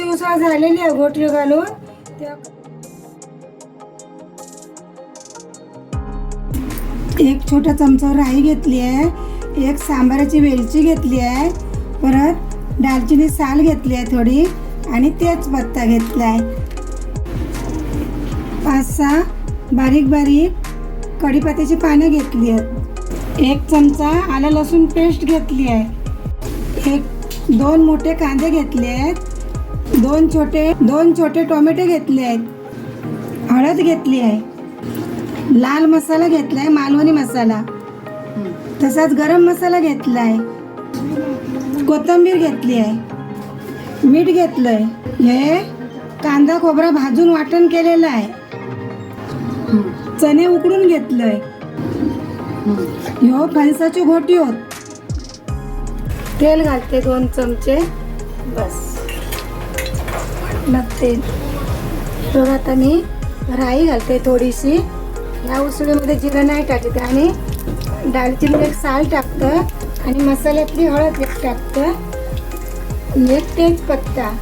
उसळ झालेली आहे घोटरी घालून. त्या एक छोटा चमचा राई घेतली आहे एक सांबाराची वेलची घेतली आहे परत दालचिनी साल घेतली आहे थोडी आणि तेजपत्ता घेतला आहे. पाच सहा बारीक बारीक कढीपत्त्याची पानं घेतली आहेत. एक चमचा आलं लसूण पेस्ट घेतली आहे. एक दोन मोठे कांदे घेतले आहेत. दोन छोटे दोन छोटे टोमॅटो घेतले आहेत. हळद घेतली आहे. लाल मसाला घेतला आहे मालवणी मसाला. तसाच गरम मसाला घेतला आहे कोथिंबीर घेतली आहे. मीठ घेतलंय. हे कांदा खोबरा भाजून वाटण केलेलं आहे. चणे उकडून घेतलंय. ह्यो फणसाची घोटी होत. तेल घालते दोन चमचे. बस. मग तेल बघ आता मी राई घालते थोडीशी. या उसळीमध्ये जिरं नाही टाकते आणि दालचिनी एक साल टाकतं आणि मसाल्यातली हळद एक टाकतं. आणि एक तेजपत्ता.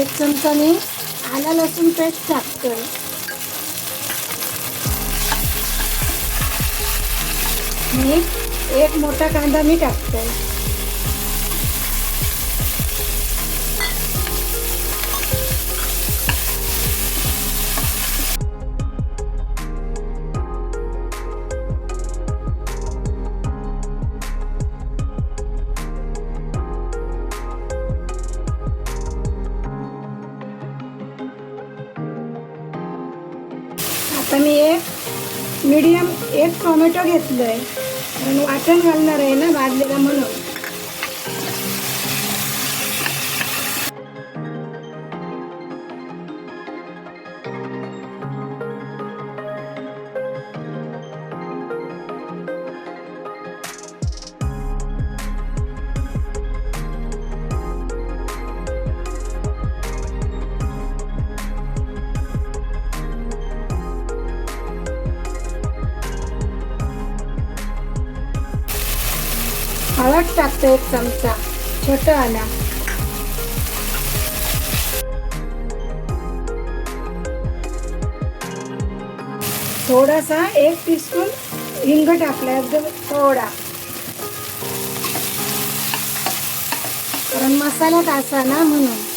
एक चमचा मी आला लसूण पेस्ट टाकतोय. मी एक मोठा कांदा मी टाकतोय. आता मी एक मीडियम एक टोमॅटो घेतलंय. कारण वाटण घालणार आहे ना भाजलेला म्हणून. हळद टाकतो एक चमचा. छोटं आला थोडासा एक टीस्पून हिंग टाकला एकदम थोडा. कारण मसाल्यात असा ना म्हणून.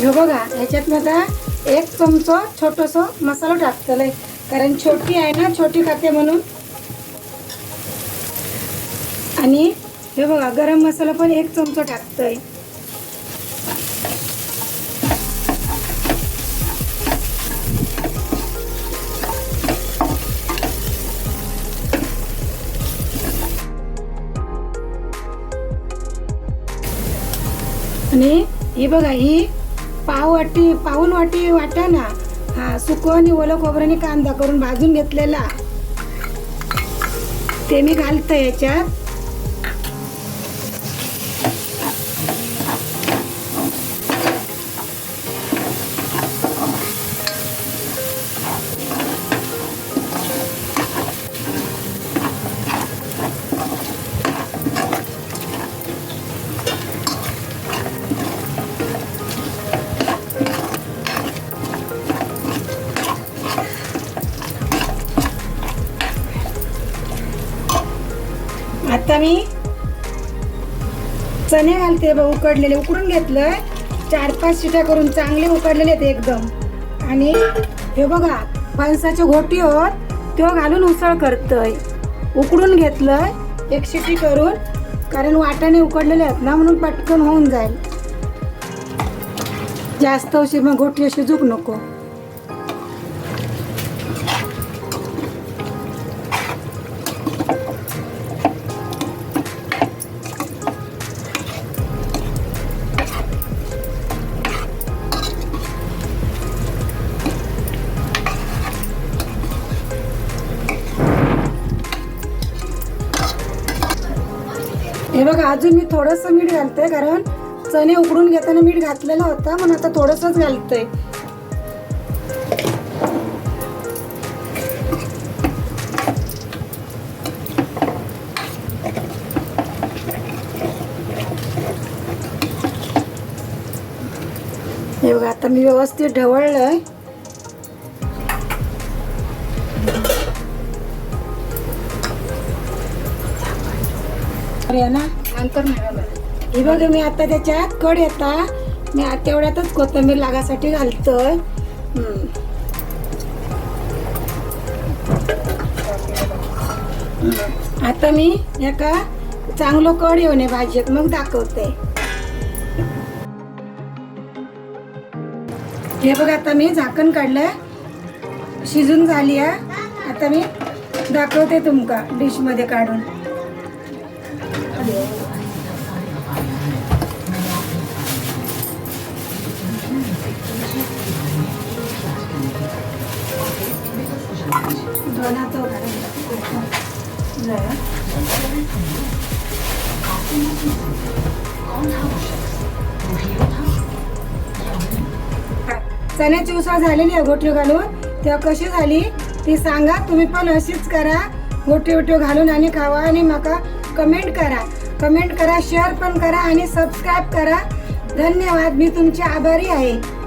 हे बघा ह्याच्यात आता एक चमचो छोटस मसाला टाकतलंय. कारण छोटी आहे ना छोटी खाते म्हणून. आणि हे बघा गरम मसाला पण एक चमचो आहे आणि ही बघा ही पाव वाटी पाऊन वाटी वाटा ना. हा सुकं आणि ओलं खोबऱ्याने कांदा करून भाजून घेतलेला. ते मी घालतं याच्यात. आता मी चणे घालते बघ उकडलेले. उकडून घेतलंय. चार पाच शिट्या करून चांगले उकडलेले आहेत एकदम. आणि हे बघा फणसाच्या घोटी होत तो घालून उसळ करतोय. उकडून घेतलंय एक शिटी करून कारण वाटाणे उकडलेले आहेत ना म्हणून पटकन होऊन जाईल. जास्त उशीर मग घोटी अशी झुक नको. हे बघा अजून मी थोडंसं मीठ घालते कारण चणे उकडून घेताना मीठ घातलेला होता म्हणून आता थोडंसंच घालतंय हे बघा आता मी व्यवस्थित ढवळलंय. ना नंतर नाही हे बघ मी आता त्याच्यात कड येता. मी तेवढ्यातच कोथिंबीर लागासाठी घालतोय. आता मी एका चांगलं कड येऊन भाजीत मग दाखवते. हे बघ आता मी झाकण काढलंय शिजून झाली आहे. आता मी दाखवते तुमका डिशमध्ये काढून. चण्याची उसळ झालेली आहे गोठ्यो घालून. तेव्हा कशी झाली? ती सांगा. तुम्ही पण अशीच करा. गोठी गोठीव घालून आणि खावा आणि माका. कमेंट करा. कमेंट करा शेअर पण करा आणि सबस्क्राईब करा. धन्यवाद. मी तुमची आभारी आहे.